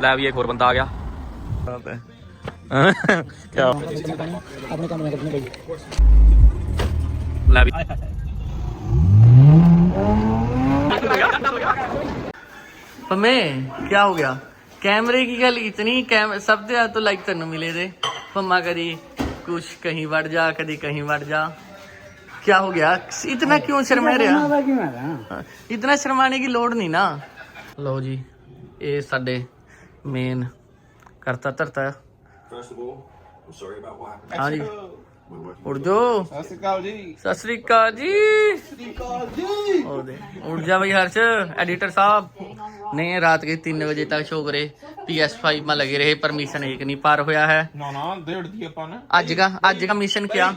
ਲੈ ਵੀ ਇੱਕ ਹੋਰ ਬੰਦਾ ਆ ਗਿਆ ਕਿਆ ਆਪਣੇ ਕੰਮ ਨਾਲ ਕੱਢਣੇ ਬਈ ਲੈ ਵੀ पम्मे क्या हो गया कैमरे की गल इतनी कैम सब से ज्यादा तो लाइक तेन मिले थे पम्मा करी कुछ कहीं बढ़ जा कभी कहीं बढ़ जा क्या हो गया इतना क्यों शर्मा रहा ਕਿਉਂ ਹੈਗਾ हाँ, इतना शर्माने की लोड़ नहीं ना लो जी ਇਹ ਸਾਡੇ ਮੇਨ ਕਰਤਾ ਧਰਤਾ। First of all, ਉੜ ਜੋ। ਸਤਿ ਸ਼੍ਰੀ ਅਕਾਲ ਜੀ। ਉੜ ਜਾ। ਬਈ ਹਰਸ਼ ਐਡੀਟਰ ਸਾਹਿਬ। ਨੇ ਰਾਤ ਕੇ 3 ਵਜੇ ਤੱਕ ਸ਼ੋਅ ਕਰੇ। PS5 ਮਾ ਲਗੇ ਰਹੇ ਪਰ ਇੱਕ ਨਹੀਂ ਪਾਰ ਹੋਇਆ ਹੈ। ਨਾ ਨਾ ਡੇਢ ਦੀ ਆਪਾਂ ਨੇ। ਅੱਜ ਦਾ ਅੱਜ ਦਾ ਮਿਸ਼ਨ ਕਿਆ?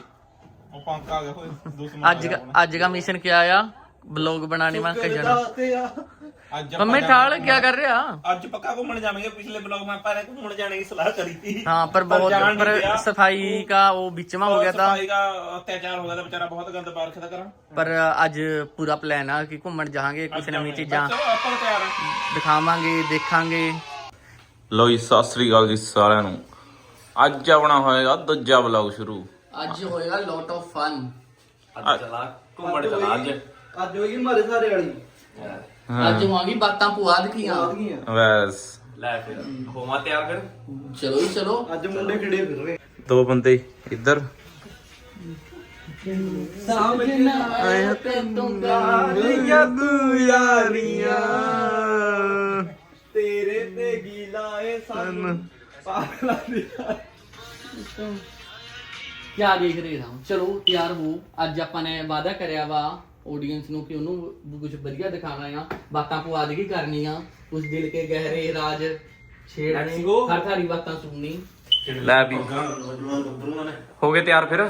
ਉਹ ਪੰਕ ਆ ਗਿਆ ਹੋਏ ਦੋ ਸਮਾਨ ਅੱਜ ਅੱਜ ਦਾ ਮਿਸ਼ਨ ਕਿਆ ਆ? ਬਲੌਗ ਬਣਾਣੇ ਵਾਸਤੇ ਜਾਣਾ ਤੇ ਆ। ਅੱਜ ਠਾਲ ਕੀ ਕਰ ਰਿਹਾ? ਅੱਜ ਪੱਕਾ ਘੁੰਮਣ ਜਾਵਾਂਗੇ ਪਿਛਲੇ ਬਲੌਗ ਮੈਂ ਪਰ ਘੁੰਮਣ ਜਾਣੇ ਦੀ ਸਲਾਹ ਕਰੀ ਸੀ। ਹਾਂ ਪਰ ਬਹੁਤ ਪਰ ਸਫ਼ਾਈ ਦਾ ਉਹ ਵਿੱਚਵਾ ਹੋ ਗਿਆ ਤਾਂ। ਸਫ਼ਾਈ ਦਾ ਅਤਿਆਚਾਰ ਹੋ ਗਿਆ ਤਾਂ ਵਿਚਾਰਾ ਬਹੁਤ ਗੰਦ ਬਾਰਖ ਦਾ ਕਰਾਂ ਪਰ ਅੱਜ ਪੂਰਾ ਪਲਾਨ ਆ ਕਿ ਘੁੰਮਣ ਜਾਵਾਂਗੇ ਕੁਝ ਨਵੀਂ ਚੀਜ਼ਾਂ ਦਿਖਾਵਾਂਗੇ ਦੇਖਾਂਗੇ। ਲੋ ਜੀ ਸਤਿ ਸ੍ਰੀ ਅਕਾਲ ਜੀ ਸਾਰਿਆਂ ਨੂੰ। ਅੱਜ ਆਪਣਾ ਹੋਏਗਾ ਦੂਜਾ ਬਲੌਗ ਸ਼ੁਰੂ। ਅੱਜ ਹੋਏਗਾ ਲੋਟ ਆਫ ਫਨ ਅੱਜ ਚਲਾ ਘੁੰਮਣ ਚਲਾ ਅੱਜ। ਅੱਜ ਹੋਈ ਮਾਰੇ ਸਾਰੇ ਵਾਲੀ। ਅੱਜ ਹੋਵਾਂਗੀ ਬਾਤਾਂ ਪੁਆਦ ਕੀਆਂ। ਵੈਸ ਲੈ ਫਿਰ ਹੋਵਾਂ ਤਿਆਰ ਫਿਰ। ਚਲੋ ਹੀ ਚਲੋ। ਅੱਜ ਮੁੰਡੇ ਖਿੜੇ ਫਿਰ ਰਹੇ ਦੋ ਬੰਦੇ ਇੱਧਰ। ਆਇਆ ਤੇ ਤੁਮ ਤੇਰੇ ਤੇ ਗੀਲਾ ਏ ਸਨ? ਪਾਗਲਾਂ ਦੀ ਕਿਆ ਦੇਖ ਰਹੇ ਹਾਂ? ਚਲੋ ਤਿਆਰ ਹੋ। ਅੱਜ ਆਪਾਂ ਨੇ ਵਾਅਦਾ ਕਰਿਆ ਵਾ ਆਡੀਅנס ਨੂੰ ਕਿ ਉਹਨੂੰ ਕੁਝ ਵਧੀਆ ਦਿਖਾਣਾ ਆ ਬਾਤਾਂ ਪੁਆਦ ਕੀ ਕਰਨੀਆਂ ਉਸ ਦਿਲ ਕੇ ਗਹਿਰੇ ਰਾਜ ਛੇੜਨੇ ਹਰ ਸਾਰੀ ਬਾਤਾਂ ਸੁਣਨੀ। ਲੈ ਵੀ। ਹੋ ਗਏ ਤਿਆਰ ਫਿਰ?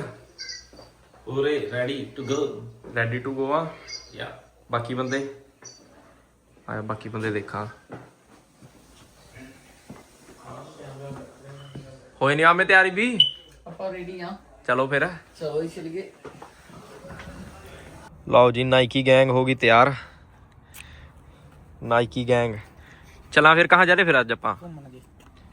ਪੂਰੇ ready to go ready to go ਆ? ਯਾ ਬਾਕੀ ਬੰਦੇ? ਆਇਆ ਬਾਕੀ ਬੰਦੇ ਦੇਖਾਂ। ਹੋਏ ਨਹੀਂ ਆਮੇ ਤਿਆਰੀ ਵੀ? ਆਪਾਂ ਰੈਡੀ ਆ। ਚਲੋ ਫਿਰ। ਚਲੋ ਹੀ ਚੱਲ ਗਏ ਲਓ ਜੀ ਨਾਈਕੀ ਗੈਂਗ ਹੋ ਗਈ ਤਿਆਰ ਨਾਈਕੀ ਗੈਂਗ ਚਲਾਂ ਫਿਰ ਕਹਾਂ ਜਾ ਰਹੇ ਫਿਰ ਅੱਜ ਆਪਾਂ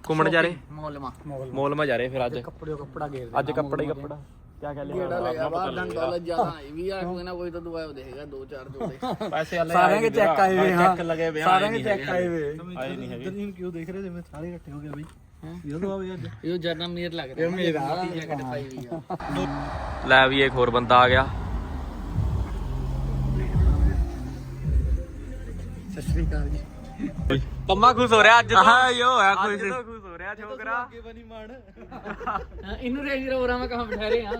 ਘੁੰਮਣ ਜਾ ਰਹੇ ਮੌਲਮਾ ਮੋਲ ਮਾ ਜਾ ਰਹੇ ਫਿਰ ਅੱਜ ਕੱਪੜੇ ਕੱਪੜਾ ਗੇਰ ਅੱਜ ਕੱਪੜਾ ਹੀ ਕੱਪੜਾ ਕੀ ਕਹਿ ਕਿਹੜਾ ਲਗਾ ਬਾਹਰ ਡੰਡਾ ਲ ਜ਼ਿਆਦਾ ਇਹ ਵੀ ਆ ਕੋਈ ਨਾ ਕੋਈ ਤਾਂ ਦੁਆਇਆ ਦੇਗਾ ਦੋ ਚਾਰ ਜੋੜੇ ਪੈਸੇ ਵਾਲੇ ਸਾਰਿਆਂ ਦੇ ਚੈੱਕ ਆਏ ਵੇ ਹਾਂ ਚੈੱਕ ਲਗੇ ਵੇ ਸਾਰਿਆਂ ਦੇ ਚੈੱਕ ਆਏ ਵੇ ਆਏ ਨਹੀਂ ਹੈਗੇ ਕਿਉਂ ਦੇਖ ਰਹੇ ਜਿਵੇਂ ਸਾਰੇ ਇਕੱਠੇ ਹੋ ਗਏ ਬਈ ਇਹ ਤਾਂ ਆਵੇ ਅੱਜ ਇਹ ਜਰਨਾ ਮੀਰ ਲੱਗ ਰਿਹਾ ਮੇਰਾ ਜੈਕਟ ਪਾਈ ਹੋਈ ਆ ਲੈ ਵੀ ਇੱਕ ਹੋਰ ਬੰਦਾ ਆ ਗਿਆ ਸਤਿ ਸ਼੍ਰੀ ਅਕਾਲ ਜੀ। ਪੰਮਾ ਖੁਸ਼ ਹੋ ਰਿਹਾ ਅੱਜ ਤੋਂ? ਹਾਂ ਯੋ ਹੋਇਆ ਖੁਸ਼। ਹੋ ਰਿਹਾ ਛੋਕਰਾ। ਅੱਗੇ ਬਣੀ ਮਾਣ। ਇਹਨੂੰ ਰੇਂਜ ਰੋਵਰਾਂ ਮੈਂ ਕਹਾਂ ਬਿਠਾਰੇ ਆ।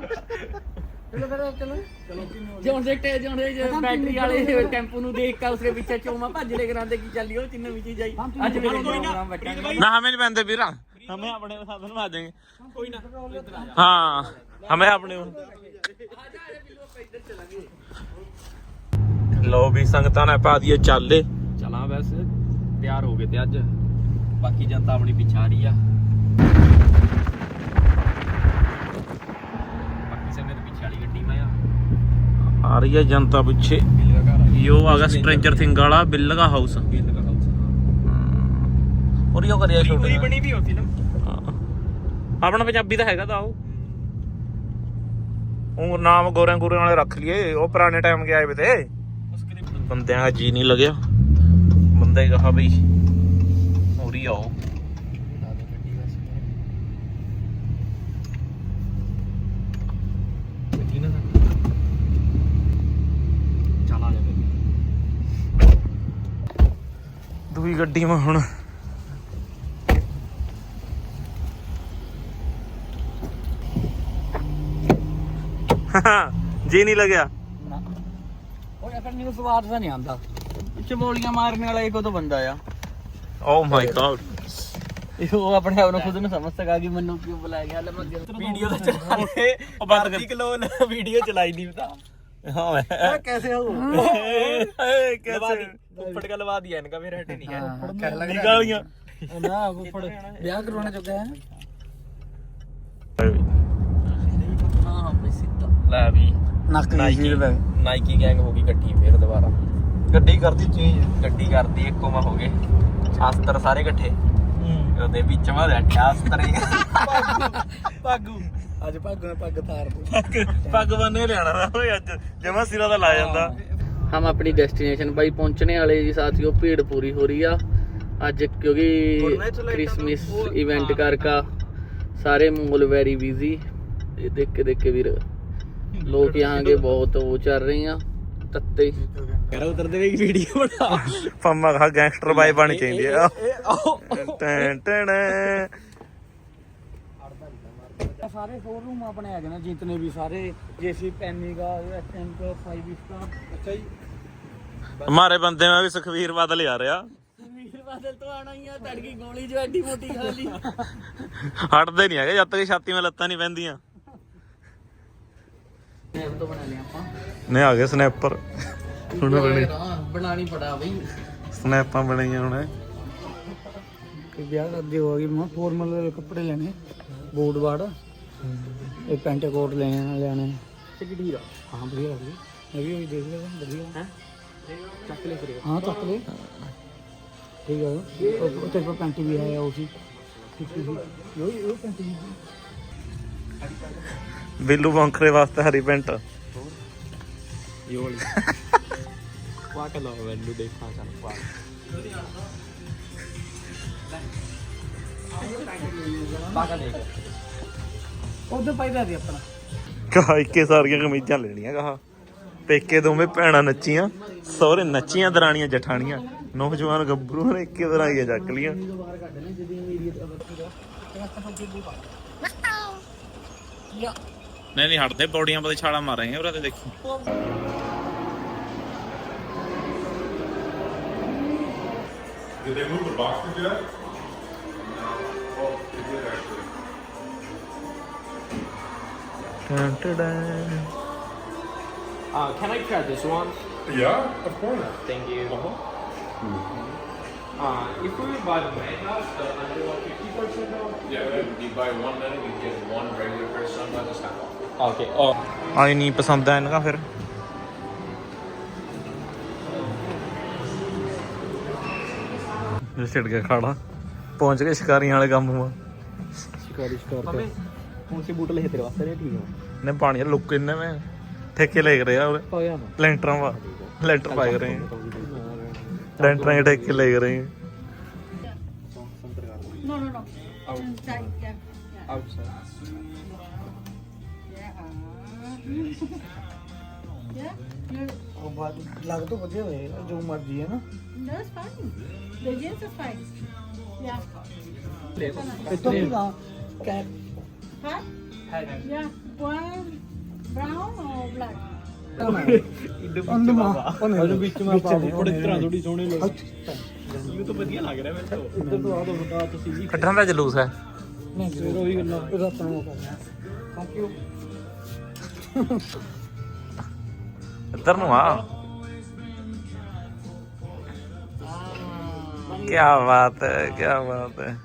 ਚਲੋ ਫਿਰ ਚਲੋ। ਚਲੋ ਜੋਂ ਦੇਖਤੇ ਜੋਂ ਦੇ ਬੈਟਰੀ ਵਾਲੇ ਟੈਂਪੂ ਨੂੰ ਦੇਖ ਕੇ ਉਸਦੇ ਪਿੱਛੇ ਚੋਮਾ ਭੱਜ ਲੈ ਕਰਾਂਦੇ ਕੀ ਚੱਲੀ ਉਹ ਚਿੰਨ ਵਿੱਚ ਜਾਈ ਅੱਜ ਵੀ ਨਾ ਹਮੇ ਨਹੀਂ ਪੈਂਦੇ ਵੀਰਾ। ਹਮੇ ਆਪਣੇ ਸਾਧਨ ਮਾ ਕੋਈ ਨਾ। ਹਾਂ ਹਮੇ ਆਪਣੇ ਲੋ ਵੀ ਸੰਗਤਾਂ ਨੇ ਪਾ ਦਿਏ ਚੱਲੇ। ਚਲਾਂ ਵੈਸੇ ਤਿਆਰ ਹੋ ਗਏ ਤੇ ਅੱਜ ਬਾਕੀ ਜਨਤਾ ਆਪਣੀ ਪਿੱਛੇ ਰਹੀ ਆ। ਬਾਕੀ ਨੇ ਤੇ ਪਿੱਛੇ ਵਾਲੀ ਗੱਡੀ ਮੈਂ ਆ। ਆ ਰਹੀ ਹੈ ਜਨਤਾ ਪਿੱਛੇ। ਬਿੱਲ ਦਾ ਘਰ ਯੋ ਆ ਗਿਆ ਸਟ੍ਰੇਂਜਰ ਥਿੰਗ ਵਾਲਾ ਬਿੱਲ ਦਾ ਹਾਊਸ ਬਿੱਲ ਦਾ ਹਾਊਸ ਔਰ ਯੋ ਕਰਿਆ ਛੋਟੇ ਬਣੀ ਵੀ ਹੋ। ਫਿਲਮ ਆਪਣਾ ਪੰਜਾਬੀ ਤਾਂ ਹੈਗਾ ਤਾਂ ਉਹ। ਉਹ ਨਾਮ ਗੋਰਿਆਂ ਗੋਰਿਆਂ ਵਾਲੇ ਰੱਖ ਲਈਏ ਉਹ ਪੁਰਾਣੇ ਟਾਈਮ ਕੇ ਆਏ ਵੇ ਤੇ। ਬੰਦਿਆਂ ਦਾ ਜੀ ਨਹੀਂ ਲੱਗਿਆ। ਬੰਦੇ ਕਹਾ ਬਈ। ਹੋਰੀ ਆਓ। ਦੂਈ ਗੱਡੀ ਮੈਂ ਹੁਣ। ਜੀ ਨਹੀਂ ਲੱਗਿਆ। ਉਹ ਯਾਰ ਮੈਨੂੰ ਸਵਾਦ ਤਾਂ ਨਹੀਂ ਆਉਂਦਾ ਚਮੋਲੀਆਂ ਮਾਰਨ ਵਾਲਾ ਇੱਕ ਉਹ ਤਾਂ ਬੰਦਾ ਆ। ਓ ਮਾਈ ਗॉड ਇਹ ਉਹ ਆਪਣੇ ਆਪ ਨੂੰ ਖੁਦ ਨੂੰ ਸਮਝ ਸਕਾ ਕਿ ਮੈਨੂੰ ਕਿਉਂ ਬੁਲਾਇਆ ਗਿਆ ਲੈ ਮੈਂ ਵੀਡੀਓ ਤਾਂ ਚਲਾ ਰਹੇ ਉਹ ਬੰਦ ਕਰ। ਕਿਲੋ ਵੀਡੀਓ ਚਲਾਈ ਨਹੀਂ ਪਤਾ ਹਾਂ ਮੈਂ। ਕੈਸੇ ਹੋ ਏ ਕੈਸੇ? ਉੱਪਰ ਗੱਲ ਲਵਾ ਦੀ ਐਨਕਾ ਫਿਰ ਹਟੇ ਨਹੀਂ ਹੈ ਨਿਕਾਲੀਆਂ ਨਾ ਉਹ ਫੜ ਵਿਆਹ ਕਰਵਾਉਣਾ ਚੁੱਕਾ ਹੈ। ਹਾਂ ਹਾਂ ਬਈ ਸਿੱਧਾ ਗੱਡੀ ਕਰਦੀ ਚੇਂਜ। ਗੱਡੀ ਕਰਦੀ ਇੱਕੋ ਮਾ ਹੋ ਗਏ। ਆਸਤਰ ਸਾਰੇ ਇਕੱਠੇ। ਉਹਦੇ ਵਿੱਚ ਮਾ ਬੈਠਾ ਆਸਤਰ ਹੀ। ਭਾਗੂ। ਅੱਜ ਭਾਗੂ ਪੱਗ ਤਾਰ ਦਿੱਤੀ। ਪੱਗ ਬੰਨੇ ਲੈਣਾ ਨਾ ਓਏ ਅੱਜ। ਜਮਾ ਸਿਰਾ ਦਾ ਲਾ ਜਾਂਦਾ। ਹਮ ਆਪਣੀ ਡੈਸਟੀਨੇਸ਼ਨ ਬਾਈ ਪਹੁੰਚਣੇ ਵਾਲੇ ਜੀ ਸਾਥੀਓ ਭੀੜ ਪੂਰੀ ਹੋ ਰਹੀ ਆ। ਅੱਜ ਕਿਉਂਕਿ 크리스마ਸ ਇਵੈਂਟ ਕਰਕਾ ਸਾਰੇ ਮੂਲ ਵੈਰੀ ਬਿਜ਼ੀ ਇਹ ਦੇਖ ਕੇ ਦੇਖ ਕੇ ਵੀਰ ਲੋਕ ਯਹਾਂਗੇ ਬਹੁਤ ਉਹ ਚੱਲ ਰਹੇ ਆ। ਤੱਤੇ। ਕਰ ਉਤਰ ਦੇਵੇਗੀ ਵੀਡੀਓ ਬਣਾ। ਪੰਮਾ ਕਹਾ ਗੈਂਗਸਟਰ ਬਾਈ ਬਣ ਚਾਹੀਦੀ ਆ। ਟੈਂ ਟੈਂ ਸਾਰੇ ਫੋਰ ਰੂਮ ਆਪਣੇ ਹੈਗੇ ਨੇ ਜਿੰਨੇ ਵੀ ਸਾਰੇ ਜੇਸੀ ਪੈਨੀ ਦਾ 5 ਸਟਾਰ ਅੱਛਾ ਜੀ। ਹਮਾਰੇ ਬੰਦੇ ਮੈਂ ਵੀ ਸੁਖਵੀਰ ਬਾਦਲ ਆ। ਰਿਹਾ ਸੁਖਵੀਰ ਬਾਦਲ ਤੋਂ ਆਣਾ ਹੀ ਆ ਤੜਕੀ ਗੋਲੀ ਜੋ ਐਡੀ ਮੋਟੀ ਖਾ ਹਟਦੇ ਨਹੀਂ ਹੈਗੇ ਜਦ ਤੱਕ ਛਾਤੀ ਮੇ ਲੱਤਾਂ ਨਹੀਂ ਪੈਂਦੀਆਂ। ਨੇ ਆ ਗਏ ਸਨੈਪਰ। ਹੁਣ ਬਣੇ ਬਣਾਣੀ ਪੜਾ ਬਈ। ਸਨੈਪਾਂ ਬਣਾਈਆਂ ਹੁਣ। ਕਿ ਵਿਆਹ ਕਰਦੇ ਹੋ ਗਈ ਮੈਂ ਫਾਰਮਲ ਕੱਪੜੇ ਲੈਣੇ ਬੂਟ ਬਾੜ ਇੱਕ ਪੈਂਟ ਕੋਟ ਲੈਣੇ। ਲੈਣੇ ਚਿਕੜੀ ਦਾ ਹਾਂ ਵਧੀਆ ਲੱਗਦੀ ਇਹ ਵੀ ਉਹੀ ਦੇਖ ਲੈ ਵਧੀਆ। ਹੈ? ਚੱਕ ਲੈ ਫਿਰ। ਹਾਂ ਚੱਕ ਲੈ। ਠੀਕ ਹੈ ਉਹ ਤੇ ਪਰ ਪੈਂਟ ਵੀ ਹੈ ਉਸੇ ਯੋ ਯੋ ਪੈਂਟ ਵੀ। ਬਿੱਲੂ ਬੌਂਕਰੇ ਵਾਸਤੇ ਹਰੀ ਪੈਂਟ। ਯੋਲ ਪਾ ਦੇਖਾਂ ਚੱਲ ਪਾ ਪਾ ਕੇ ਦੇਖ ਉਧਰ ਪਾਈਦਾ ਸੀ ਆਪਣਾ ਕਹਾ ਇੱਕੇ ਸਾਰੀਆਂ ਕਮੀਜ਼ਾਂ ਲੈਣੀਆਂ ਕਹਾ। ਪੇਕੇ ਦੋਵੇਂ ਭੈਣਾਂ ਨੱਚੀਆਂ ਸਹੁਰੇ ਨੱਚੀਆਂ ਦਰਾਣੀਆਂ ਜਠਾਣੀਆਂ। ਨੌਜਵਾਨ ਗੱਭਰੂ ਨੇ ਇੱਕੇ ਤਰ੍ਹਾਂ ਹੀ ਚੱਕ ਲੀਆਂ ਨਹੀਂ ਨਹੀਂ ਹਟਦੇ ਪੌੜੀਆਂ ਪਤੇ ਛਾਲਾ ਮਾਰਾਂਗੇ ਉਹਨਾਂ ਤੇ ਦੇਖੀ। Did they move the box to do that? Uh, can I try this one? Yeah, of course. Thank you. Uh, if we buy the main house, the under 150% off? Yeah, if you buy one minute, you get one regular pair of sunglasses half off. Okay. Oh. ਆਈ ਨਹੀਂ ਪਸੰਦ ਆ ਇਹਨਾਂ ਫਿਰ ਜਿਸ ਛਿੜ ਗਿਆ ਖਾੜਾ ਪਹੁੰਚ ਗਏ ਸ਼ਿਕਾਰੀਆਂ ਵਾਲੇ ਕੰਮ ਮਾ ਸ਼ਿਕਾਰੀ ਸ਼ਿਕਾਰ ਤੇ ਕੌਣ ਸੀ ਬੂਟ ਲਏ ਤੇਰੇ ਵਾਸਤੇ ਨੇ ਠੀਕ ਹੈ ਨੇ ਪਾਣੀ ਲੁੱਕ ਇੰਨੇ ਮੈਂ ਠੇਕੇ ਲੈ ਰਿਹਾ ਨਾ ਲੈਂਟਰਾਂ ਵਾ ਲੈਂਟਰ ਪਾਏ ਰਹੇ ਲੈਂਟਰਾਂ ਦੇ ਠੇਕੇ ਲੈ ਰਹੇ No, no, no. Inside, yeah. yeah. Outside. Yeah. Yeah. You're, ਉਹ ਬਾਤ ਲੱਗ ਤਾਂ ਵਧੀਆ ਹੋਏ ਜੋ ਮਰਜ਼ੀ ਹੈ ਨਾ that's fine. The jeans is fine. Yeah. ਇੱਥੇ ਦਾ ਕੈ Hat? Yeah. One brown or black? ਅੰਦ ਮਾ ਉਹਨੇ ਵਿੱਚ ਮਾ ਪਾ ਬੜੇ ਤਰ੍ਹਾਂ ਥੋੜੀ ਸੋਹਣੇ ਲੋਕ ਇਹ ਤਾਂ ਵਧੀਆ ਲੱਗ ਰਿਹਾ ਮੈਨੂੰ ਇੱਧਰ ਤੋਂ ਆ ਦੋ ਬਤਾ ਤੁਸੀਂ ਜੀ ਕੱਢਣ ਦਾ ਜਲੂਸ ਹੈ ਨਹੀਂ ਫਿਰ ਉਹੀ ਗੱਲਾਂ ਇਹਦਾ ਆਪਣਾ ਮੌਕਾ ਥੈਂਕ ਯੂ ਇੱਧਰ ਨੂੰ ਆ। ਕੀ ਬਾਤ ਹੈ ਕੀ ਬਾਤ ਹੈ।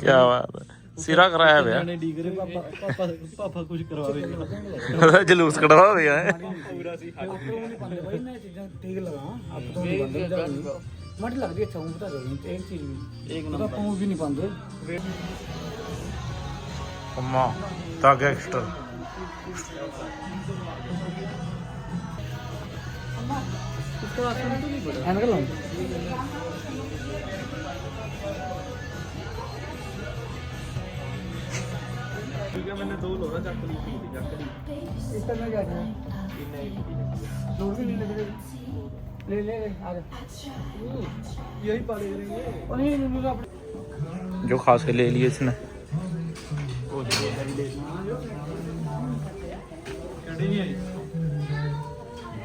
ਕੀ ਬਾਤ ਹੈ। ਸਿਰਾ ਕਰਾਇਆ ਹੋਇਆ ਡੀਗਰੇ ਪਾਪਾ ਪਾਪਾ ਪਾਪਾ ਕੁਝ ਕਰਵਾਵੇ। ਜਲੂਸ ਕਢਵਾ ਹੋਇਆ ਹੈ ਬੰਦੇ ਭਾਈ ਨਾ ਇਹ ਚੀਜ਼ਾਂ ਠੀਕ ਲਗਾ ਆਪ ਤੋਂ ਨਹੀਂ ਬੰਦੇ ਮਟ ਲੱਗਦੀ ਅੱਛਾ ਉਹ ਬਤਾ ਦੇ ਇੱਕ ਚੀਜ਼ ਵੀ ਇੱਕ ਨੰਬਰ। ਆਪਾਂ ਵੀ ਨਹੀਂ ਪਾਉਂਦੇ ਅੰਮਾ ਤਾਂ ਗੈਂਗਸਟਰ ਐਨਕ ਲਾਉਂ ਠੀਕ ਹੈ ਮੈਨੇ ਦੋ ਲੋਰਾ ਚੱਕ ਲਈ ਪੀ ਚੱਕ ਲਈ ਇਸ ਤਰ੍ਹਾਂ ਜਾ ਰਿਹਾ ਲੋੜ ਵੀ ਨਹੀਂ ਲੱਗ ਰਹੀ ਲੈ ਲੈ ਲੈ, ਆ ਜਾ ਯਹੀ ਪਾ ਲੈ ਰਹੇ ਉਹ ਨਹੀਂ ਨਹੀਂ ਨਹੀਂ ਆਪਣੇ जो खास के ले लिए इसने ਲੈ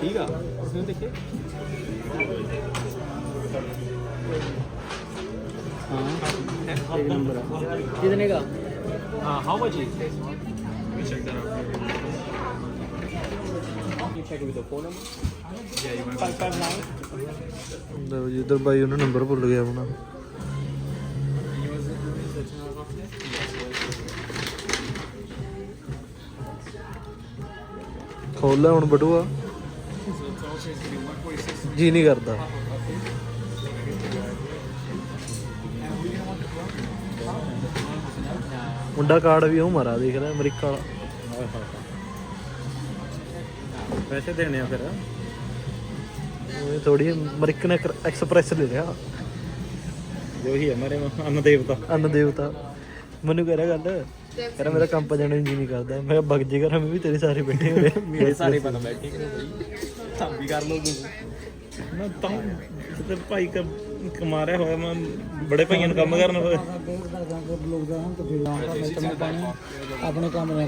ਠੀਕ ਆ ਉਸਨੇ ਦੇਖੇ हाँ एक नंबर है कितने का Uh, how much is this one? Let me check that out. You check it with the phone number? Yeah, you want five five nine. ਲਓ ਜੀ ਇੱਧਰ ਬਾਈ ਉਹਨੇ ਨੰਬਰ ਭੁੱਲ ਗਿਆ ਆਪਣਾ ਖੋਲ ਲੈ ਹੁਣ ਬਟੂਆ ਜੀ ਨਹੀਂ ਕਰਦਾ। ਮੁੰਡਾ ਕਾਰਡ ਵੀ ਉਹ ਮਾਰਾ ਦੇਖ ਰਿਹਾ ਅਮਰੀਕਾ ਵਾਲਾ। ਪੈਸੇ ਦੇਣੇ ਆ ਫਿਰ। ਉਹ ਥੋੜੀ ਅਮਰੀਕਨ ਐਕਸਪ੍ਰੈਸ ਲੈ ਲਿਆ। ਜੋ ਹੀ ਹੈ ਮਾਰੇ ਅੰਨ ਦੇਵਤਾ। ਅੰਨ ਦੇਵਤਾ। ਮੈਨੂੰ ਕਹਿ ਰਿਹਾ ਗੱਲ ਕਹਿੰਦਾ ਮੇਰਾ ਕੰਮ ਪਾ ਜਾਣਾ ਜੀ ਨਹੀਂ ਕਰਦਾ। ਮੈਂ ਬਗ ਜੇ ਕਰ ਮੈਂ ਵੀ ਤੇਰੇ ਸਾਰੇ ਬੈਠੇ ਹੋਏ ਮੇਰੇ ਸਾਰੇ ਪਤਾ ਬੈਠੇ। ਵੀ ਕਰ ਲਓ ਤੁਸੀਂ। ਮੈਂ ਤਾਂ ਤੇ ਭਾਈ ਕ ਕਮਾਰਿਆ ਹੋਇਆ ਮੈਂ ਬੜੇ ਭਾਈਆਂ ਨੂੰ ਕੰਮ ਕਰਨ ਹੋਇਆ ਆਪਣੇ ਕੰਮ ਨਾ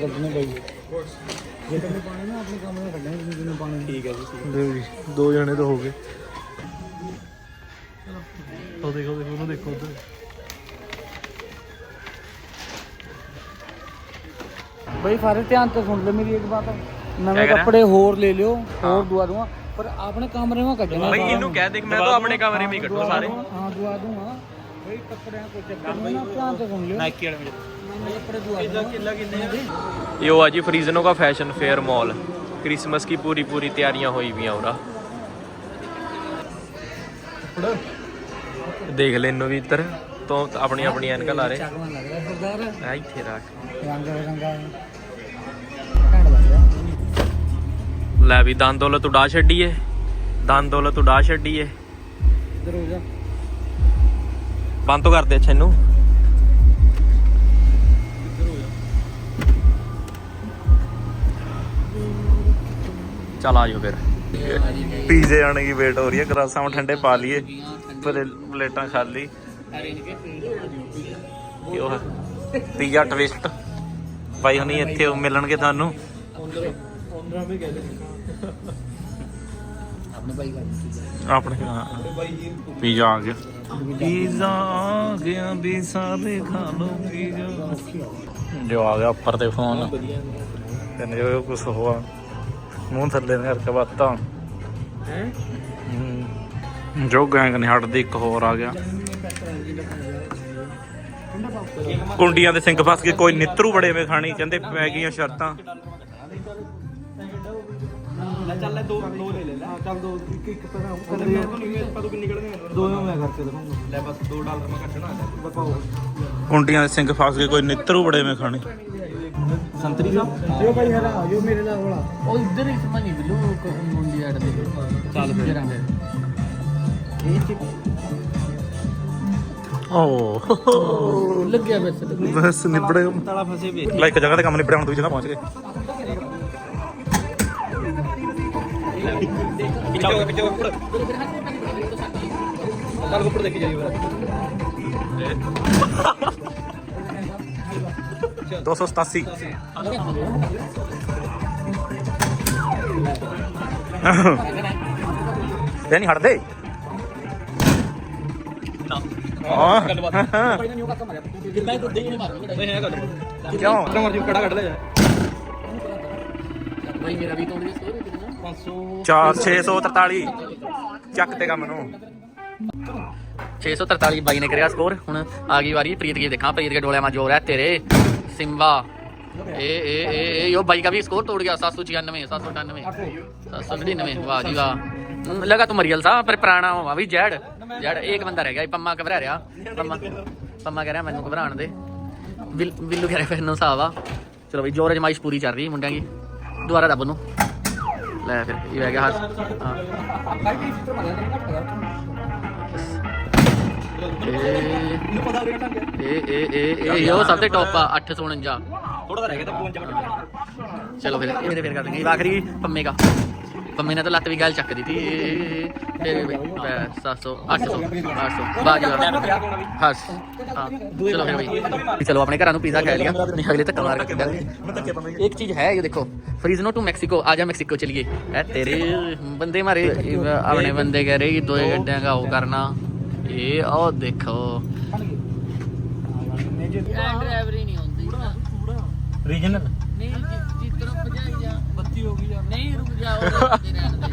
ਆਪਣੇ ਕੰਮ ਦੋ ਜਣੇ ਤਾਂ ਹੋ ਗਏ। ਉਹ ਦੇਖੋ ਦੇਖੋ ਉਹਨੂੰ ਦੇਖੋ ਉਧਰ। ਬਈ ਸਾਰੇ ਧਿਆਨ ਤੇ ਸੁਣ ਲਓ ਮੇਰੀ ਇੱਕ ਬਾਤ। ਨਵੇਂ ਕੱਪੜੇ ਹੋਰ ਲੈ ਲਿਓ ਹੋਰ ਦੁਆ ਦੂੰਗਾ पर अपने कमरे में कटना ਭਾਈ ਇਹਨੂੰ ਕਹਿ ਦੇ ਕਿ ਮੈਂ ਤਾਂ ਆਪਣੇ ਕਮਰੇ ਵਿੱਚ ਕੱਢੂ ਸਾਰੇ हाँ दुआ दूंगा भाई कपड़े को चक्कर में ना ध्यान से सुन लियो ਨਾਈਕੀ ਵਾਲੇ नवे कपड़े दुआ दूंगा ये हुआ जी फ्रीजनो का फैशन फेयर मॉल क्रिसमस की पूरी पूरी तैयारियां हुई हुई हैं उरा देख ले इन्हों भी इधर तो अपनी अपनी एनक ला रहे चाकू लग रहा है सरदार आ इत्थे रख ਲੈ ਵੀ ਦੰਦ ਦੌਲਤ ਉਡਾ ਛੱਡੀਏ ਦੰਦ ਦੌਲਤ ਉਡਾ ਛੱਡੀਏ ਇੱਧਰ ਹੋ ਜਾ। ਬੰਦ ਤੋਂ ਕਰਦੇ ਅੱਛਾ ਇਹਨੂੰ। ਚਲ ਆਜੋ ਫਿਰ। ਪੀਜ਼ੇ ਆਣ ਦੀ ਵੇਟ ਹੋ ਰਹੀ ਹੈ ਗਲਾਸਾਂ ਠੰਡੇ ਪਾ ਲਈਏ ਪਰ ਪਲੇਟਾਂ ਖਾਲੀ। ਕਿਉਂ ਪੀਜ਼ਾ ਟਵਿਸਟ ਭਾਈ ਹੁਣੀ ਇੱਥੇ ਮਿਲਣਗੇ ਤੁਹਾਨੂੰ। ਉਹਨਾਂ ਵੀ ਕਹਿੰਦੇ ਆਪਣੇ ਪੀਜ਼ਾ ਆ ਗਿਆ। ਪੀਜ਼ਾ ਆ ਗਿਆ ਵੀ ਸਾਰੇ ਖਾ ਲੋ ਪੀਜ਼ਾ। ਜੋ ਆ ਗਿਆ ਉੱਪਰ ਤੇ ਫੋਨ। ਕਹਿੰਦੇ ਜੋ ਕੁਛ ਹੋਆ। ਮੂੰਹ ਥੱਲੇ ਨੇ ਕਰਕੇ ਬਾਤਾਂ ਹੂੰ? ਜੋ ਗੈਂਗ ਨੇ ਹਟਦੀ ਇੱਕ ਹੋਰ ਆ ਗਿਆ। ਕੁੰਡੀਆਂ ਦੇ ਸਿੰਘ ਫਸ ਕੇ ਕੋਈ ਨਿੱਤਰੂ ਬੜੇ ਵੇ ਖਾਣੀ ਕਹਿੰਦੇ ਪੈ ਗਈਆਂ ਸ਼ਰਤਾਂ। ਕੁੰਟੀਆਂ ਦੇ ਸਿੰਘ ਫਸ ਕੇ ਕੋਈ ਨਿੱਤਰੂ ਬੜੇ ਮੈਂ ਖਾਣੇ। ਸੰਤਰੀ ਸਾਹਿਬ? ਜੋ ਭਾਈ ਹਰਾ ਜੋ ਮੇਰੇ ਨਾਲ ਹੋਲਾ। ਉਹ ਇੱਧਰ ਹੀ ਸਮਾਂ ਨਹੀਂ ਬਿਲੂ ਮੁੰਡੀ ਐਡ ਦੇ ਚੱਲ ਫਿਰ। ਇਹ ਓ। ਲੱਗਿਆ ਬਸ ਬਸ ਨਿਬੜੇ। ਤਾਲਾ ਫਸੇ ਵੇ। ਲਾਈਕ ਜਗ੍ਹਾ ਤੇ ਕੰਮ ਨਿਬੜਿਆ ਹੁਣ ਦੂਜੀ ਜਗ੍ਹਾ ਪਹੁੰਚ ਗਏ। ਪਿੱਛੇ ਪਿੱਛੇ ਉੱਪਰ। ਚੱਲ ਉੱਪਰ ਦੇਖੀ ਜਾਈਏ ਫਿਰ। 287 ਇਹ ਨਹੀਂ ਹਟਦੇ? ਹਾਂ ਕਿਉਂ? ਕਿਉਂ ਮਰਜ਼ੀ ਕੜਾ ਕੱਢ ਲੈ। ਜਾ ਭਾਈ ਮੇਰਾ ਵੀ ਤੋੜ ਦੇ ਸੋਰੇ 4643 ਚੱਕ ਤੇ ਵੀ ਵਾਹ ਜੀ, ਵਾਹ। ਲਗਾ ਤੁਮ ਮਰੀਅਲ ਸਾਹਿਬ ਪਰ ਪੁਰਾਣਾ ਹੋਵਾ ਵੀ ਜੈੜ ਬੰਦਾ ਰਹਿ ਗਿਆ ਪੰਮਾ ਘਬਰਾ ਰਿਹਾ ਪੰਮਾ ਕਹਿ ਰਿਹਾ ਮੈਨੂੰ ਘਬਰਾਣ ਦੇ। ਬਿੱਲੂ ਕਹਿ ਰਿਹਾ ਫਿਰ ਨੂੰ ਸਾਵਾ। ਚਲੋ ਬਈ ਜੋਰ ਅਜਮਾਇਸ਼ ਪੂਰੀ ਚੱਲ ਰਹੀ ਮੁੰਡਿਆਂ ਦੀ। ਦੁਬਾਰਾ ਰੱਬ ਨੂੰ ਲੈ ਫਿਰ ਇਹ ਹੋ। ਗਿਆ ਹੱਸ ਹਾਂ ਇਹ ਇਹ ਇਹ ਇਹ ਇਹ ਸਭ ਤੋਂ ਟੌਪ ਆ 849 ਥੋੜਾ ਰਹਿ ਗਿਆ ਤਾਂ 55 ਮਿੰਟ। ਚਲੋ ਫਿਰ ਇਹਦੇ ਫਿਰ ਕਰ ਦੇंगे ਆਖਰੀ ਪੰਮੇ ਦਾ। ਪੰਮੇ ਨੇ ਤਾਂ ਲੱਤ ਵੀ ਗੱਲ ਚੱਕ ਦਿੱਤੀ। ਫਿਰ ਵੀ 700 800 800 ਬਾਜੀ ਹਸ ਚਲੋ ਫਿਰ ਬਈ ਚਲੋ ਆਪਣੇ ਘਰਾਂ ਨੂੰ ਪੀਜ਼ਾ ਖਾ ਲਿਆ। ਨਹੀਂ ਅਗਲੇ ਤੱਕ ਮਾਰ ਕੇ ਚੱਲ ਇੱਕ ਚੀਜ਼ ਹੈ ਇਹ ਦੇਖੋ ਫਰੀਜ਼ ਨੋ ਟੂ ਮੈਕਸੀਕੋ ਆ ਜਾ ਮੈਕਸੀਕੋ ਚਲੀਏ। ਐ ਤੇਰੇ ਬੰਦੇ ਮਾਰੇ ਆਪਣੇ ਬੰਦੇ ਕਹਿ ਰਹੇ ਕਿ ਦੋਏ ਗੱਡਿਆਂ ਦਾ ਉਹ ਕਰਨਾ। ਇਹ ਉਹ ਦੇਖੋ। ਡਰਾਈਵਰ ਨਹੀਂ ਹੁੰਦੀ। ਰੀਜਨਲ ਨਹੀਂ ਬੱਤੀ ਹੋ ਗਈ ਯਾਰ ਨਹੀਂ ਰੁਕ ਜਾ ਉਹ ਰਹਿਣ ਦੇ।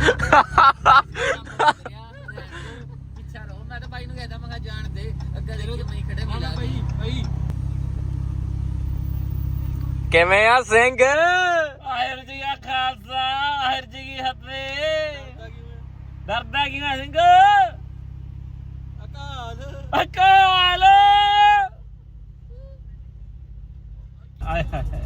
ਪਿੱਛਾ ਰਹੋ ਮੈਂ ਤਾਂ ਬਾਈ ਨੂੰ ਕਹਿੰਦਾ ਮੈਂ ਕਿਹਾ ਜਾਣ ਦੇ। ਅੱਗੇ ਦੇਖੀ ਮੈਂ ਖੜੇ ਮਿਲਾ ਬਾਈ ਬਾਈ। ਕਿਵੇਂ ਆ ਸਿੰਘ? ਆਹਿਰ ਜੀ ਆ ਖਾਲਸਾ ਆਹਿਰ ਜੀ ਕੀ ਫਤਿਹ। ਡਰਦਾ ਕਿਉਂ ਸਿੰਘ? ਅਕਾਲ। ਅਕਾਲ। ਆਏ ਹਾਏ ਹਾਏ।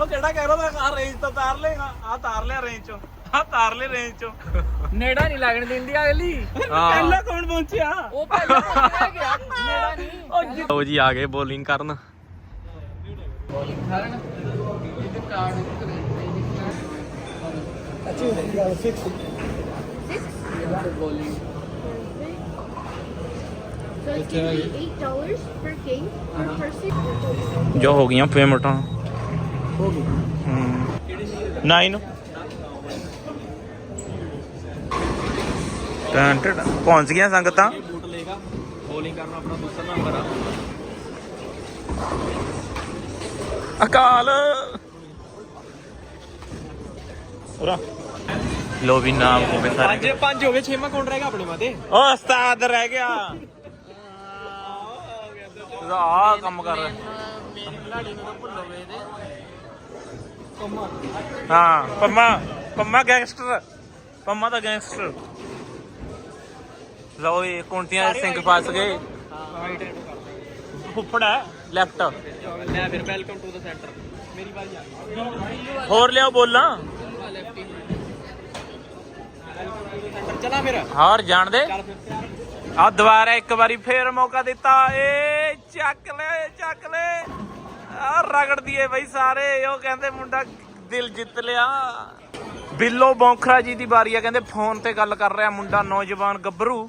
ਉਹ ਕਿਹੜਾ ਕਹਿ ਰਿਹਾ ਮੈਂ ਆ ਰੇਂਜ ਤੋਂ ਤਾਰ ਲੇਗਾ ਆ ਤਾਰ ਲਿਆ ਰੇਂਜ ਚੋਂ। ਆ ਤਾਰ ਲਿਆ ਰੇਂਜ ਚੋਂ। ਨੇੜਾ ਨਹੀਂ ਲੱਗਣ ਦਿੰਦੀ ਅਗਲੀ। ਪਹਿਲਾਂ ਕੌਣ ਪਹੁੰਚਿਆ? ਉਹ ਪਹਿਲਾਂ ਗਿਆ ਨੇੜਾ ਨਹੀਂ। ਲਓ ਜੀ ਆ ਗਏ ਬੋਲਿੰਗ ਕਰਨ। ਇਹ ਕਾਰਡ. ਜੋ ਹੋ ਗਈਆਂ ਪੇਮੈਂਟਾਂ ਹੋ ਗਈ ਹੂੰ। 9 ਟੈਂਟਡ ਪਹੁੰਚ ਗਈਆਂ ਸੰਗਤਾਂ ਬੂਟ ਲੇਗਾ ਬੋਲਿੰਗ ਕਰਨਾ ਆਪਣਾ ਦੂਸਰਾ ਨੰਬਰ ਆ ਅਕਾਲ। ਉਰਾ। ਲੋ ਵੀ ਨਾਮ ਹੋ ਗਏ ਸਾਰੇ ਪੰਜ ਪੰਜ ਹੋ ਗਏ ਛੇਵਾਂ ਕੌਣ ਰਹੇਗਾ ਆਪਣੇ ਮਾਤੇ ਓ ਉਸਤਾਦ ਰਹਿ ਗਿਆ। ਆ ਕੰਮ ਕਰ। ਰਿਹਾ ਮੇਰੀ ਬਲਾੜੀ ਨੂੰ ਤਾਂ ਭੁੱਲੋਗੇ ਇਹਦੇ। ਹਾਂ ਪੰਮਾ ਪੰਮਾ ਗੈਂਗਸਟਰ ਪੰਮਾ ਦਾ ਗੈਂਗਸਟਰ ਲਓ ਇਹ ਕੁੰਟੀਆਂ ਦੇ ਸਿੰਘ ਫਸ ਗਏ। ਫੁੱਫੜ ਲੈਫਟ ਲੈ ਫਿਰ ਵੈਲਕਮ ਟੂ ਦ ਸੈਂਟਰ ਮੇਰੀ ਵਾਰੀ ਆ। ਹੋਰ ਲਿਆਓ ਬੋਲਾਂ। ਚਲਾ ਫਿਰ। ਹੋਰ ਜਾਣ ਦੇ ਚੱਲ ਫਿਰ ਆ ਦੁਬਾਰਾ ਇੱਕ ਵਾਰੀ ਫੇਰ ਮੌਕਾ ਦਿੱਤਾ। ਏ ਚੱਕ ਲੈ ਚੱਕ ਲੈ। ਆ ਰਗੜ ਦੀਏ ਬਈ ਸਾਰੇ ਉਹ ਕਹਿੰਦੇ ਮੁੰਡਾ ਦਿਲ ਜਿੱਤ ਲਿਆ। ਬਿੱਲੋ ਬੌਂਖਰਾ ਜੀ ਦੀ ਵਾਰੀ ਆ ਕਹਿੰਦੇ ਫੋਨ ਤੇ ਗੱਲ ਕਰ ਰਿਹਾ ਮੁੰਡਾ ਨੌਜਵਾਨ ਗੱਭਰੂ।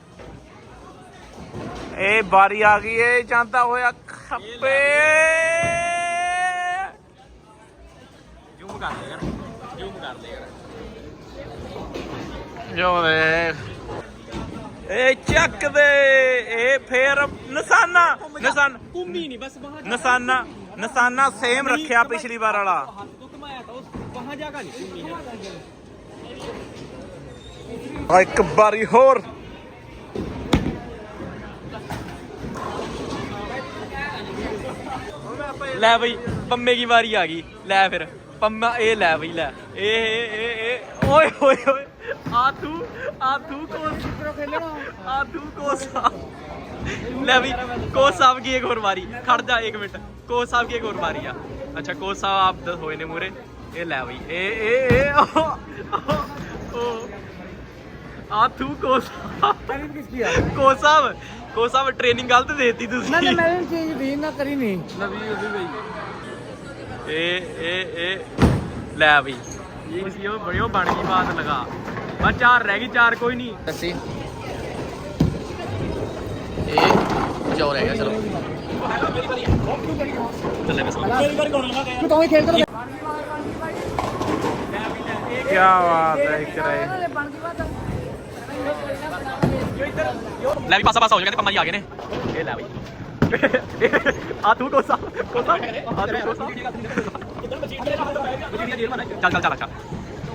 ਇਹ ਵਾਰੀ ਆ ਗਈ ਏ ਜਾਂਦਾ ਹੋਇਆ ਖੱਪੇ। ਜ਼ੂਮ ਕਰ ਲੈ ਯਾਰ ਜ਼ੂਮ ਕਰ ਲੈ ਯਾਰ। ਜੋ ਦੇ ਇਹ ਚੱਕ ਦੇ ਇਹ ਫੇਰ ਨਿਸ਼ਾਨਾ ਨਿਸ਼ਾਨ ਘੁੰਮੀ ਨਹੀਂ ਬਸ ਵਹਾਂ ਨਿਸ਼ਾਨਾ। ਨਿਸ਼ਾਨਾ ਸੇਮ ਰੱਖਿਆ ਪਿਛਲੀ ਵਾਰ ਵਾਲਾ हाथ को घुमाया था उस वहां जाकर नहीं घूमी है ਆ ਇੱਕ ਵਾਰੀ ਹੋਰ ਲੈ ਬਈ ਪੰਮੇ ਦੀ ਵਾਰੀ ਆ ਗਈ ਲੈ ਫਿਰ ਪੰਮਾ ਇਹ ਲੈ ਬਈ ਲੈ ਇਹ ਇਹ ਇਹ ਇਹ ਓਏ ਓਏ ਓਏ ਆ ਤੂੰ ਆ ਤੂੰ ਕੋਸ ਆ ਤੂੰ ਕੋਸ ਲੈ ਬਈ ਕੋਸ ਸਾਹਿਬ ਕੀ ਇੱਕ ਹੋਰ ਵਾਰੀ ਖੜ ਜਾ 1 ਮਿੰਟ। ਕੋਸ ਸਾਹਿਬ ਕੀ ਇੱਕ ਹੋਰ ਵਾਰੀ ਆ। ਅੱਛਾ ਕੋਸ ਸਾਹਿਬ ਆਪ ਦ ਹੋਏ ਨੇ ਮੂਰੇ ਇਹ ਲੈ ਬਈ ਇਹ ਇਹ ਇਹ ਉਹ, ਉਹ ਆ ਤੂੰ ਕੋਸ ਕਿਸ ਕੀ ਆ ਕੋਸ ਸਾਹਿਬ ਕੋਸ ਸਾਹਿਬ ਟ੍ਰੇਨਿੰਗ ਗਲਤ ਦੇਤੀ ਤੁਸੀਂ। ਮੈਂ ਮੈਂ ਚੀਜ਼ ਦੀ ਨਾ ਕਰੀ ਨਹੀਂ। ਇਹ ਇਹ ਇਹ ਲੈ ਬਈ। ਇਹ ਸੀ ਉਹ ਬੜਿਓ ਬਣ ਗਈ ਬਾਤ ਲਗਾ। ਬਸ ਚਾਰ ਰਹਿ ਗਈ ਚਾਰ ਕੋਈ ਨਹੀਂ। ਦੱਸੀ। ਇਹ ਜੋ ਰਹਿ ਗਿਆ ਚਲੋ ਕੀ ਬਾਤ ਹੈ ਇੱਕ ਰਹੇ ਲੈ ਵੀ ਪਾਸਾ ਪਾਸਾ ਹੋ ਜਾ ਕਹਿੰਦੇ ਪੰਮਾ ਜੀ ਆ ਗਏ ਨੇ। ਇਹ ਲੈ ਬਈ। ਆ ਤੂੰ ਕੋਸਾ ਕੋਸਾ ਆ ਤੂੰ ਕੋਸਾ ਚੱਲ ਚੱਲ ਚੱਲ ਅੱਛਾ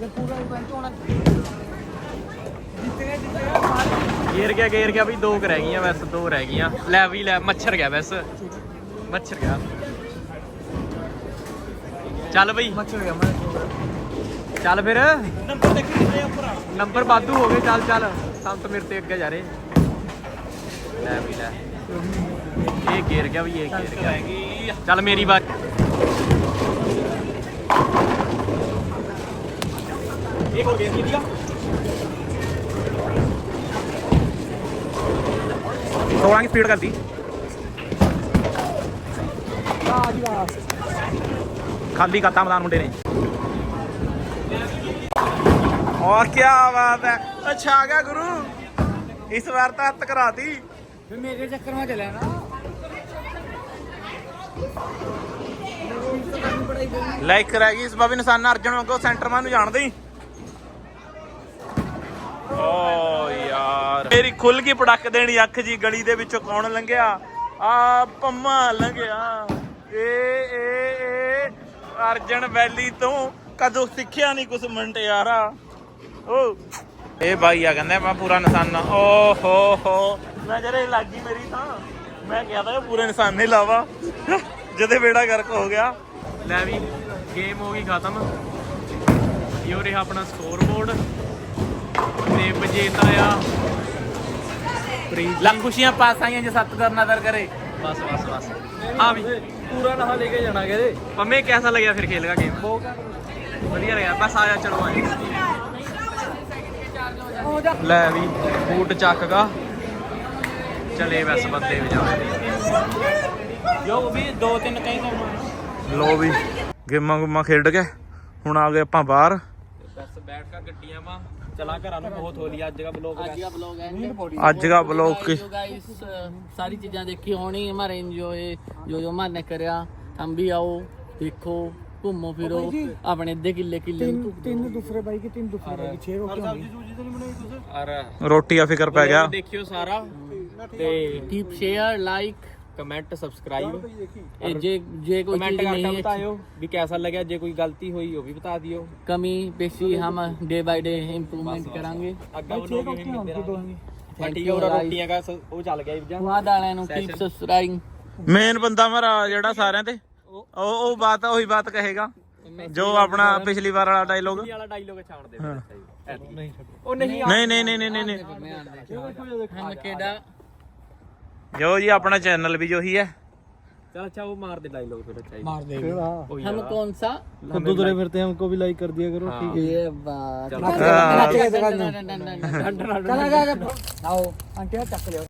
गेर इवेंट होना गिर गया गिर गया। भाई दो रह गई बस दो रह गई लै भी लै मच्छर गया बस मच्छर गया। चल भाई। मच्छर गया चल फिर। नंबर वादू हो गए चल चल। सब तो मेरे ते अगे जा रहे। लै भी लै। ये गेर गया भाई ये गेर गया। चल मेरी बात। ਇਹ ਹੋਰ ਸਪੀਡ ਕਰਦੀ ਆ ਜੀ ਵਾਸ ਖਾਲੀ ਕਰਤਾ ਮੈਦਾਨ ਮੁੰਡੇ ਨੇ ਔਰ ਕੀ ਬਾਤ ਹੈ ਅੱਛਾ ਆ ਗਿਆ ਗੁਰੂ ਇਸ ਵਾਰ ਤਾਂ ਹੱਥ ਕਰਾਤੀ ਫਿਰ ਮੇਰੇ ਚੱਕਰ ਮਾ ਚਲਿਆ ਨਾ ਲਾਈਕ ਰਹਿ ਗਈ ਇਸ ਬਾਬੀ ਨਿਸ਼ਾਨਾ ਅਰਜਨ ਵਾਂਗੂ ਸੈਂਟਰ ਮਾਨ ਨੂੰ ਜਾਣਦੇ ਹੀ ਓ ਯਾਰ। ਮੇਰੀ ਖੁੱਲ ਗਈ ਪੜਕ ਦੇਣੀ, ਅੱਖ ਜੀ ਗਲੀ ਦੇ ਵਿੱਚੋਂ ਕੌਣ ਲੰਘਿਆ? ਆ ਪੰਮਾ ਲੰਘਿਆ। ਏ ਏ ਏ। ਅਰਜਨ ਵੈਲੀ ਤੋਂ ਕਦੋਂ ਸਿੱਖਿਆ ਨਹੀਂ ਕੁਛ ਮਿੰਟ ਯਾਰਾ ਓ। ਇਹ ਬਾਈ ਆ ਕਹਿੰਦਾ ਮੈਂ ਪੂਰਾ ਨਿਸ਼ਾਨਾ। ਓ ਹੋ ਹੋ। ਮੈਂ ਜਰੇ ਲੱਗੀ ਮੇਰੀ ਤਾਂ। ਮੈਂ ਕਿਹਾ ਤਾਂ ਪੂਰੇ ਨਿਸ਼ਾਨੇ ਲਾਵਾ। ਜਦੇ ਬੇੜਾ ਗਰਕ ਹੋ ਗਿਆ। ਲੈ ਵੀ ਗੇਮ ਹੋ ਗਈ ਖਤਮ। ਇਹ ਰਿਹਾ ਆਪਣਾ ਸਕੋਰ ਬੋਰਡ ਤੇ ਵਿਜੇਤਾ ਆ। ਪ੍ਰੀਤ ਲੱਖ ਖੁਸ਼ੀਆਂ ਪਾਸ ਆਈਆਂ ਜੇ ਸਤਗੁਰ ਨਦਰ ਕਰੇ। ਬਸ ਬਸ ਬਸ। ਆ ਵੀ। ਪੂਰਾ ਨਹਾ ਲੈ ਕੇ ਜਾਣਾ ਕਹਿੰਦੇ ਪੰਮੇ ਕਿਹਦਾ ਲੱਗਿਆ ਫਿਰ ਖੇਲ ਗੇਮ ਵਧੀਆ ਲੱਗਿਆ। ਬਸ ਆ ਜਾ ਚਲੋ ਆ ਜਾ। ਲੈ ਵੀ ਬੂਟ ਚੱਕਗਾ ਚਲੇ ਬਸ ਬੰਦੇ ਵਜਾਉਂਦੇ ਜੋ ਵੀ ਦੋ ਤਿੰਨ ਕਈ ਲੋ ਵੀ ਗੇਮਾਂ ਗੁਮਾਂ ਖੇਡ ਕੇ ਹੁਣ ਆ ਗਏ ਆਪਾਂ ਬਾਹਰ। ਬੈਠ ਕੇ ਗੱਡੀਆਂ ਮਾ ਚਲਾ ਘਰਾਂ ਨੂੰ ਬਹੁਤ ਹੋ ਲਿਆ ਅੱਜ ਦਾ ਬਲੌਗ आज का ब्लॉग है ਅੱਜ ਦਾ ਬਲੌਗ ਕੀ जो गाइस सारी चीजें देखी होनी हमारे एंजॉय जो जो हमारे करिया हम भी आओ देखो घूमो फिरो अपने अद्धे किले किले तीन ਔਰ ਰੋਟੀ ਆ ਫਿਕਰ ਪੈ ਗਿਆ ਦੇਖਿਓ ਸਾਰਾ ਤੇ tip share like comment subscribe ए जे जे कोई ਕਮੈਂਟ चीज ਕਰਕੇ नहीं है ਬਤਾਇਓ ਵੀ कैसा ਲੱਗਿਆ ਜੇ ਕੋਈ ਗਲਤੀ ਹੋਈ ਉਹ ਵੀ ਬਤਾ ਦਿਓ कमी पेशी हम डे बाय डे इम्प्रूवमेंट करेंगे ਅੱਗਾ ਬਲੌਗ ਹੀ ਮਿਲਦੇ ਰਹਾਂਗੇ Thank ਠੀਕ you, ਹੈ ਉਹ guys. ਰੋਟੀਆਂ ਦਾ ਸ- ਉਹ ਚੱਲ ਗਿਆ ਜੀ वहाँ डाले नो कीप सब्सक्राइबिंग ਮੇਨ ਬੰਦਾ ਮੇਰਾ ਜਿਹੜਾ ਸਾਰਿਆਂ ਤੇ ਉਹ ਉਹ ਬਾਤ ਉਹੀ ਬਾਤ ਕਹੇਗਾ ਜੋ ਆਪਣਾ ਪਿਛਲੀ ਵਾਰ ਵਾਲਾ ਡਾਇਲੋਗ ਵਾਲਾ ਡਾਇਲੋਗ ਛਾਣ ਦੇ ਨਹੀਂ ਉਹ ਨਹੀਂ ਨਹੀਂ ਨਹੀਂ ਨਹੀਂ ਨਹੀਂ ਨਹੀਂ हम केडा ਜੋ ਜੀ ਆਪਣਾ ਚੈਨਲ ਵੀ ਜੋ ਹੀ ਹੈ ਚਲ ਅੱਛਾ ਉਹ ਮਾਰ ਦੇ ਡਾਇਲੋਗ ਫਿਰ ਅੱਛਾ मार देगा हम कौन सा खुद तुरे फिरते हमको भी लाइक कर दिया करो ठीक ये बात ਹਾਂ। चला जा आओ आंटी चक ले